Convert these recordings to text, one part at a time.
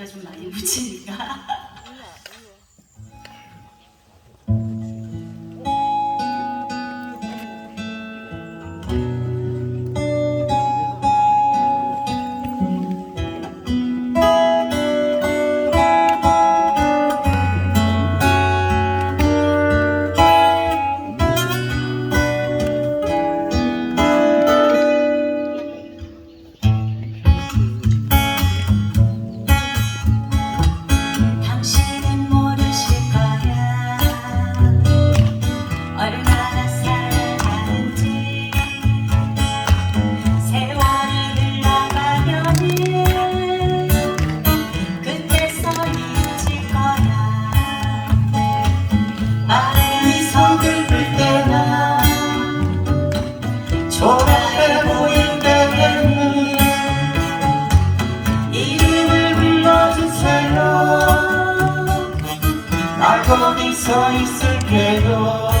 제가 좀 많이 묻히니까. 서 있을게요.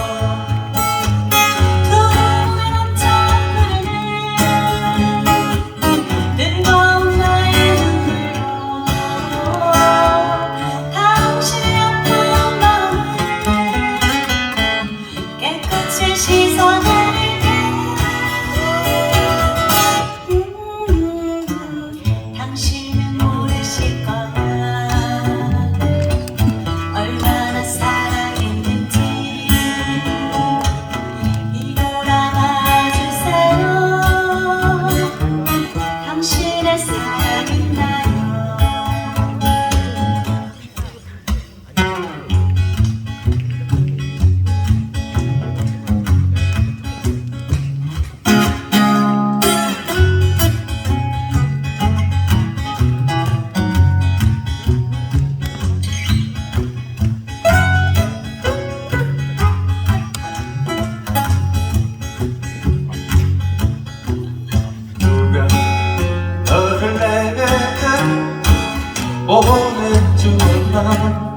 보내주는 날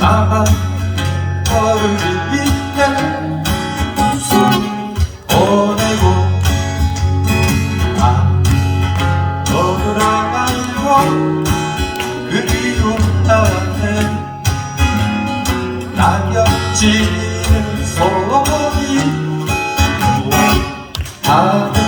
나가 너를 위해 웃음 보내고 아 너를 안고 그리운 나한테 낙엽 지는 소원이 다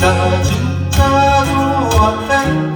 진짜 진짜로 왔다